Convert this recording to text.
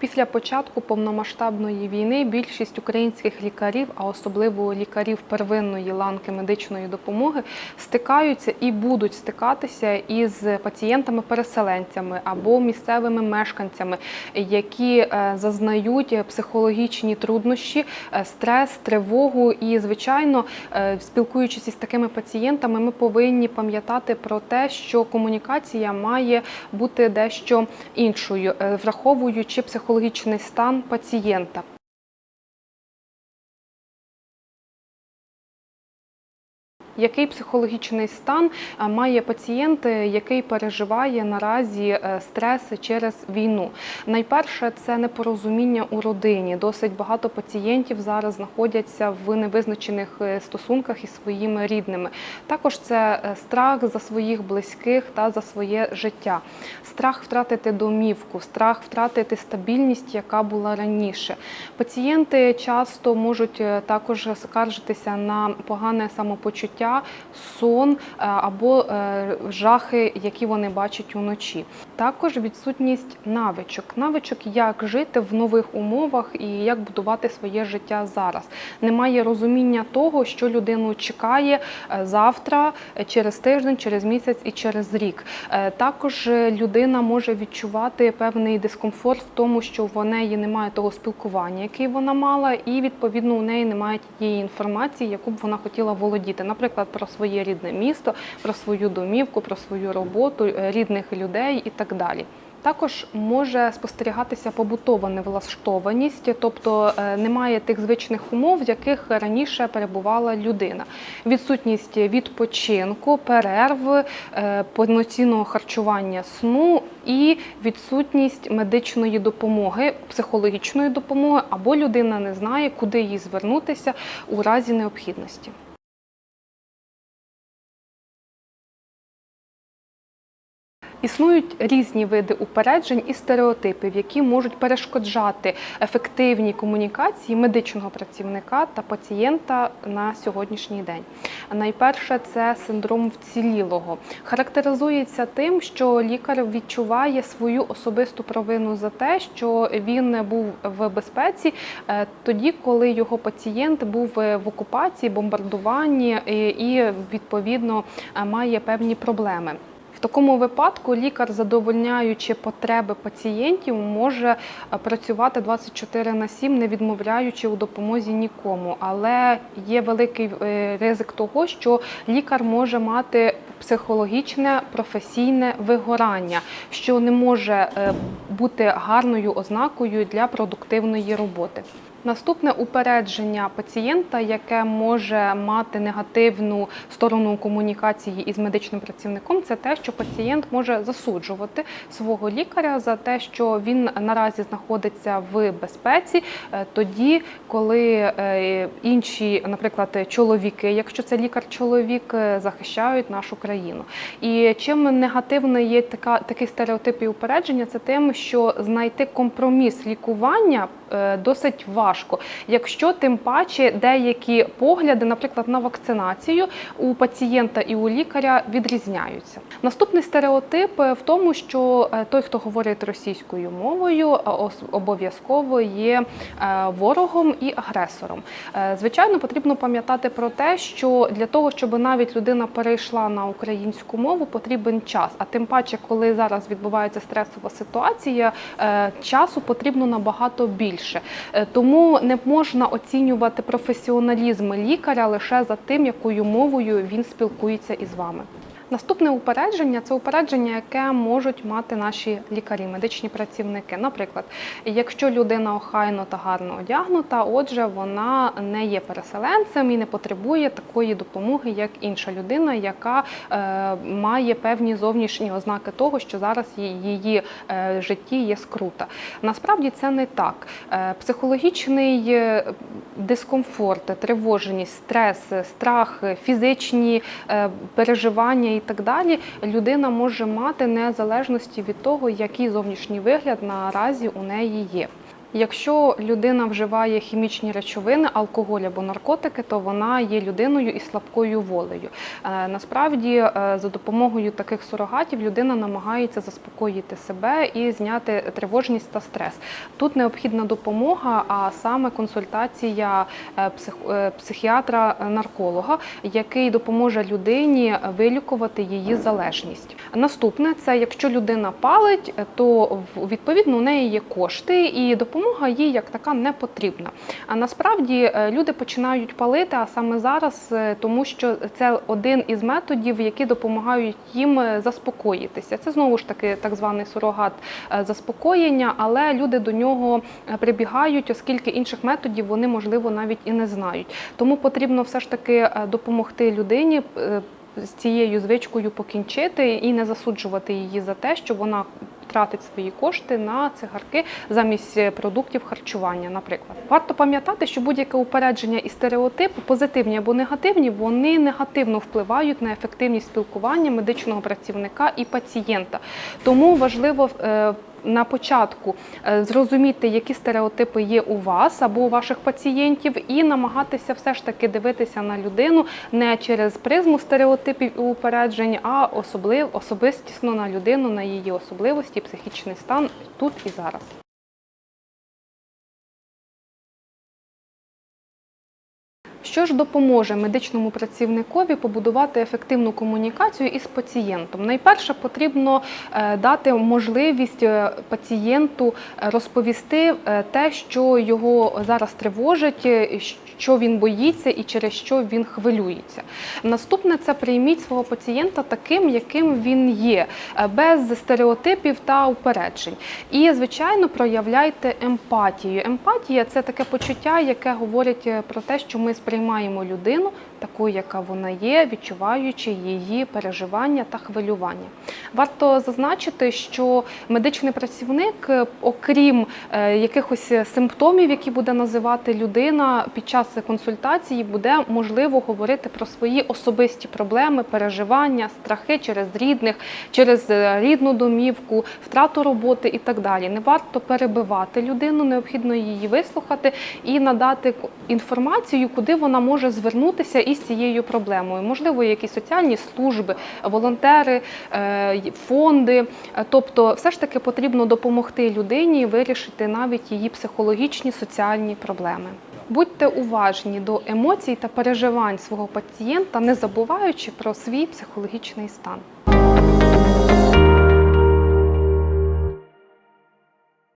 Після початку повномасштабної війни більшість українських лікарів, а особливо лікарів первинної ланки медичної допомоги, стикаються і будуть стикатися із пацієнтами-переселенцями або місцевими мешканцями, які е, зазнають психологічні труднощі, е, стрес, тривогу. І, звичайно, е, спілкуючись із такими пацієнтами, ми повинні пам'ятати про те, що комунікація має бути дещо іншою, враховуючи психологічний стан пацієнта. Який психологічний стан е, має пацієнт, який переживає наразі е, стрес через війну? Найперше це непорозуміння у родині. Досить багато пацієнтів зараз знаходяться в невизначених е, стосунках із своїми рідними. Також це страх за своїх близьких та за своє життя, страх втратити домівку, страх втратити стабільність, яка була раніше. Пацієнти часто можуть також скаржитися на погане самопочуття, сон е, або е, жахи, які вони бачать уночі. Також відсутність навичок, навичок, як жити в нових умовах і як будувати своє життя зараз. Немає розуміння того, що людину чекає е, завтра, через тиждень, через місяць і через рік. Також людина може відчувати певний дискомфорт в тому, що в неї немає того спілкування, яке вона мала, і відповідно у неї немає тієї інформації, яку б вона хотіла володіти, наприклад, про своє рідне місто, про свою домівку, про свою роботу, е, рідних людей і так далі. Також може спостерігатися побутова невлаштованість, тобто е, немає тих звичних умов, в яких раніше перебувала людина. Відсутність відпочинку, перерв, е, повноцінного харчування сну і відсутність медичної допомоги, психологічної допомоги, або людина не знає, куди їй звернутися у разі необхідності. Існують різні види упереджень і стереотипів, які можуть перешкоджати ефективній комунікації медичного працівника та пацієнта на сьогоднішній день. Найперше це синдром вцілілого. Характеризується тим, що лікар відчуває свою особисту провину за те, що він був в безпеці е, тоді, коли його пацієнт був в окупації, бомбардуванні і, і відповідно е, має певні проблеми. В такому випадку лікар, задовольняючи потреби пацієнтів, може е, працювати 24 на 7, не відмовляючи у допомозі нікому. Але є великий е, ризик того, що лікар може мати психологічне професійне вигорання, що не може е, бути гарною ознакою для продуктивної роботи. Наступне упередження пацієнта, яке може мати негативну сторону комунікації із медичним працівником, це те, що пацієнт може засуджувати свого лікаря за те, що він наразі знаходиться в безпеці, е, тоді, коли е, інші, наприклад, чоловіки, якщо це лікар-чоловік, е, захищають нашу країну. І чим негативно є така такий стереотип і упередження, це тим, що знайти компроміс лікування досить важко. Якщо тим паче деякі погляди, наприклад, на вакцинацію у пацієнта і у лікаря відрізняються. Наступний стереотип е, в тому, що е, той, хто говорить російською мовою, е, обов'язково є е, ворогом і агресором. Е, Звичайно, потрібно пам'ятати про те, що для того, щоб навіть людина перейшла на українську мову, потрібен час. А тим паче, коли зараз відбувається стресова ситуація, е, часу потрібно набагато більше. Е, Тому не можна оцінювати професіоналізм лікаря лише за тим, якою мовою він спілкується із вами. Наступне упередження це упередження, яке можуть мати наші лікарі, медичні працівники. Наприклад, якщо людина охайно та гарно одягнута, отже, вона не є переселенцем і не потребує такої допомоги, як інша людина, яка е, має певні зовнішні ознаки того, що зараз її, е, житті є скрута. Насправді це не так. Е, психологічний е, дискомфорт, тривоженість, стрес, страх, фізичні е, переживання і так далі, людина може мати незалежності від того, який зовнішній вигляд наразі у неї є. Якщо людина вживає хімічні речовини, алкоголь або наркотики, то вона є людиною із слабкою волею. Е, Насправді, е, за допомогою таких сурогатів людина намагається заспокоїти себе і зняти тривожність та стрес. Тут необхідна допомога, а саме консультація е, псих- психіатра-нарколога, який допоможе людині вилікувати її залежність. Наступне це якщо людина палить, то відповідно у неї є кошти, і допомога їй як така не потрібна. А насправді е, люди починають палити, а саме зараз, е, тому що це один із методів, які допомагають їм е, заспокоїтися. Це знову ж таки так званий сурогат заспокоєння, але люди до нього прибігають, оскільки інших методів вони можливо навіть і не знають. Тому потрібно все ж таки допомогти людині. З цією звичкою покінчити і не засуджувати її за те, що вона тратить свої кошти на цигарки замість е, продуктів харчування. Наприклад, варто пам'ятати, що будь-яке упередження і стереотипи, позитивні або негативні, вони негативно впливають на ефективність спілкування медичного працівника і пацієнта. Тому важливо е, на початку е, зрозуміти, які стереотипи є у вас або у ваших пацієнтів, і намагатися все ж таки дивитися на людину не через призму стереотипів і упереджень, а особлив, особистісно на людину, на її особливості, психічний стан тут і зараз. Що ж допоможе медичному працівникові побудувати ефективну комунікацію із пацієнтом? Найперше потрібно е, дати можливість е, пацієнту е, розповісти те, що його зараз тривожить, що він боїться і через що він хвилюється. Наступне це прийміть свого пацієнта таким, яким він є, без стереотипів та упереджень. І, звичайно, проявляйте емпатію. Емпатія це таке почуття, яке говорить про те, що ми сприймаємо людину такою, яка вона є, відчуваючи її переживання та хвилювання. Варто зазначити, що медичний працівник, е, окрім е, якихось симптомів, які буде називати людина під час консультації, буде можливо говорити про свої особисті проблеми, переживання, страхи через рідних, через е, рідну домівку, втрату роботи і так далі. Не варто перебивати людину, необхідно її вислухати і надати інформацію, куди вона може звернутися із цією проблемою. Можливо, якісь соціальні служби, волонтери, е, фонди. Тобто, все ж таки потрібно допомогти людині вирішити навіть її психологічні соціальні проблеми. Будьте уважні до емоцій та переживань свого пацієнта, не забуваючи про свій психологічний стан.